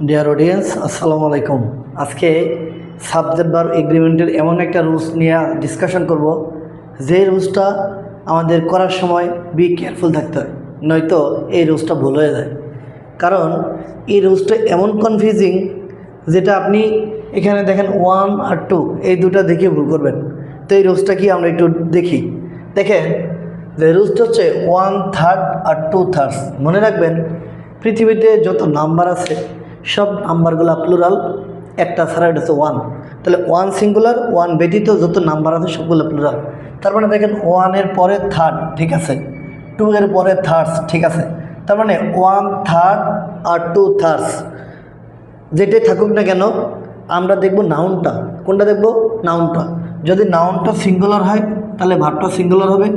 Dear audience আসসালামু আলাইকুম। আজকে সাবজেক্ট বার এগ্রিমেন্টের এমন একটা রুলস নিয়ে ডিসকাশন করব। যে রুলসটা আমাদের করার সময় বি কেয়ারফুল থাকতে হয়, নয়তো এই রুলসটা ভুল হয়ে যায়। কারণ এই রুলসটা এমন কনফিউজিং যেটা আপনি এখানে দেখেন ওয়ান আর টু এই দুটো দেখে ভুল করবেন। তো এই রুলসটা কি আমরা একটু দেখি। দেখেন, যে রুলসটা হচ্ছে ওয়ান থার্ড আর টু থার্ডস মনে রাখবেন, পৃথিবীতে যত নাম্বার আছে সব নাম্বারগুলো প্লুরাল একটা ছাড়া এটা হচ্ছে ওয়ান তাহলে ওয়ান সিঙ্গুলার ওয়ান ব্যতীত যত নাম্বার আছে সবগুলো প্লুরাল তার মানে দেখেন ওয়ানের পরে থার্ড ঠিক আছে? টু এর পরে থার্ডস ঠিক আছে? তার মানে ওয়ান থার্ড আর টু থার্ডস যেটাই থাকুক না কেন, আমরা দেখব নাউনটা কোনটা দেখব? নাউনটা যদি নাউনটা সিঙ্গুলার হয়, তাহলে ভাবটা সিঙ্গুলার হবে।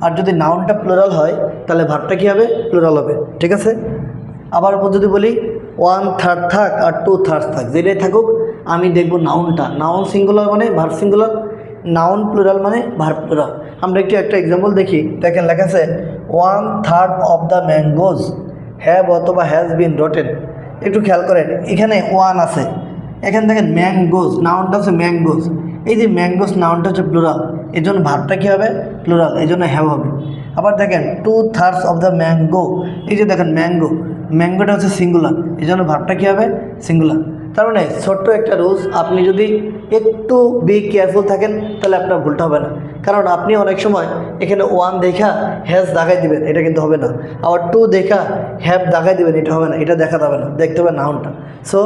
আর যদি নাউনটা প্লোরাল হয়, তাহলে ভাবটা কী হবে? প্লুরাল হবে। ঠিক আছে? আবার যদি বলি ওয়ান থার্ড থাক আর টু থার্ড থাক, যেটাই থাকুক, আমি দেখব নাউনটা নাউন সিঙ্গুলার মানে ভার্ব সিঙ্গুলার নাউন প্লুরাল মানে ভার্ব প্লুরাল আমরা একটু একটা এক্সাম্পল দেখি। দেখেন, লেখা আছে one third of the mangoes have অথবা হ্যাজ বিন রটেন একটু খেয়াল করেন, এখানে ওয়ান আছে। এখানে দেখেন ম্যাঙ্গোজ নাউনটা হচ্ছে ম্যাঙ্গোজ এই যে ম্যাঙ্গোজ নাউনটা হচ্ছে প্লুরাল এই জন্য ভাবটা কী হবে? প্লুরাল এই জন্য হ্যাভ হবে। আবার দেখেন two thirds of the mango এই যে দেখেন ম্যাঙ্গো ম্যাঙ্গোটা হচ্ছে সিঙ্গুলার। এই জন্য ভাবটা কী হবে? সিঙ্গুলার। তার মানে ছোট্ট একটা রুলস আপনি যদি একটু বি কেয়ারফুল থাকেন, তাহলে আপনার ভুলটা হবে না। কারণ আপনি অনেক সময় এখানে ওয়ান দেখা হ্যাজ দেখাই দিবেন, এটা কিন্তু হবে না। আবার টু দেখা হ্যাভ দেখাই দিবেন, এটা হবে না, এটা দেখা যাবে না। দেখতে হবে নাউনটা সো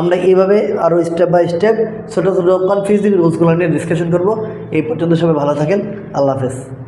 আমরা এইভাবে আরও স্টেপ বাই স্টেপ ছোটো ছোটো কনফিউজিং রুলসগুলো নিয়ে ডিসকাশন করব। এই পর্যন্ত সবাই ভালো থাকেন। আল্লাহ হাফেজ।